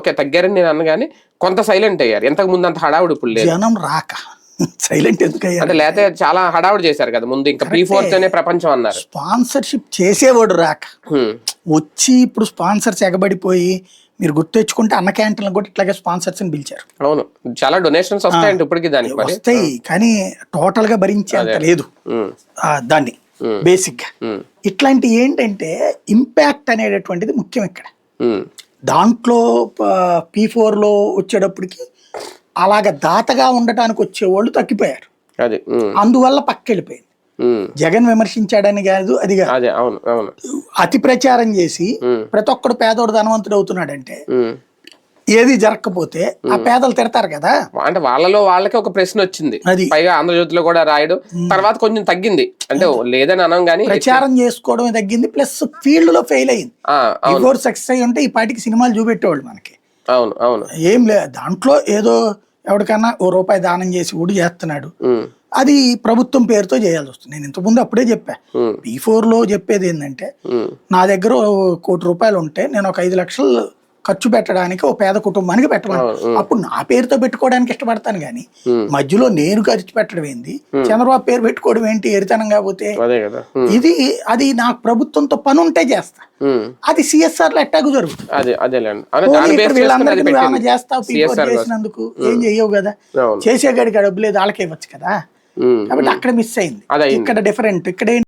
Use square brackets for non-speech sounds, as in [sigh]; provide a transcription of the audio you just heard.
Okay తగ్గారని నేను అన్న కానీ కొంత సైలెంట్ అయ్యారు. ఎంతకు ముందు అంత హడావుడి ఇప్పుడు లేదు. జనం రాక. [laughs] సైలెంట్ ఎందుకు అంటే లేకపోతే చాలా హడావుడి చేశారు కదా ముందు ఇంకా ప్రీ ఫోర్త్ అనే ప్రపంచం అన్నారు. స్పాన్సర్షిప్ చేసేవాడు రాక. వచ్చి ఇప్పుడు స్పాన్సర్స్ ఎగబడిపోయి మీరు గుర్తు తెచ్చుకుంటే అన్న క్యాంటీన్లు కూడా ఇట్లాగే స్పాన్సర్స్ని పిలిచారు. అవును. చాలా డొనేషన్స్ వస్తాయండి ఇప్పటికి దానికి వస్తాయి కానీ టోటల్గా భరించే అంత లేదు. దాన్ని. బేసిక్గా. ఇట్లాంటి ఏంటంటే ఇంపాక్ట్ అనేటటువంటిది ముఖ్యం ఇక్కడ. దాంట్లో పీ లో వచ్చేటప్పటికి అలాగ దాతగా ఉండటానికి వచ్చేవాళ్ళు తగ్గిపోయారు అది. అందువల్ల పక్కెళ్ళిపోయింది. జగన్ విమర్శించాడని కాదు అది కాదు అతి ప్రచారం చేసి. ప్రతి ఒక్కడు పేదోడు ధనవంతుడు అవుతున్నాడంటే. ఏది జరగకపోతే ఆ పేదలు తిడతారు కదా. అంటే వాళ్ళలో వాళ్ళకి ఒక ప్రశ్న వచ్చింది. అది. పైగా ఆంధ్రజ్యోతిలో కూడా రాయడం. తర్వాత కొంచెం తగ్గింది. అంటే లేదని అనం గానీ ప్రచారం చేసుకోవడమే తగ్గింది. ప్లస్ ఫీల్డ్లో ఫెయిల్ అయింది. సక్సెస్ అయ్యి ఉంటే ఈ పాటికి సినిమాలు చూపెట్టేవాళ్ళు మనకి. అవును అవును. ఏం లే దాంట్లో ఏదో ఎవరికన్నా ఓ రూపాయి దానం చేసి ఊడి చేస్తున్నాడు. అది ప్రభుత్వం పేరుతో చేయాల్సి వస్తుంది. నేను ఇంతకుముందు అప్పుడే చెప్పా. బీ లో చెప్పేది ఏంటంటే. నా దగ్గర కోటి రూపాయలు ఉంటే నేను ఒక ఐదు లక్షలు ఖర్చు పెట్టడానికి ఓ పేద కుటుంబానికి పెట్టమను. అప్పుడు నా పేరుతో పెట్టుకోవడానికి ఇష్టపడతాను కానీ మధ్యలో నేను ఖర్చు పెట్టడం ఏంది? చంద్రబాబు పేరు పెట్టుకోవడం ఏంటి? ఎరితనం కాకపోతే. ఇది అది నాకు ప్రభుత్వంతో పని ఉంటే చేస్తా. అది సిఎస్ఆర్లో ఎట్టాగు జరుగుతుంది. వీళ్ళందరికీ చేస్తావు. చేసినందుకు ఏం చెయ్యవు కదా? చేసేగాడికి డబ్బు లేదు వాళ్ళకే ఇవ్వచ్చు కదా. కాబట్టి అక్కడ మిస్ అయింది. ఇక్కడ డిఫరెంట్ ఇక్కడ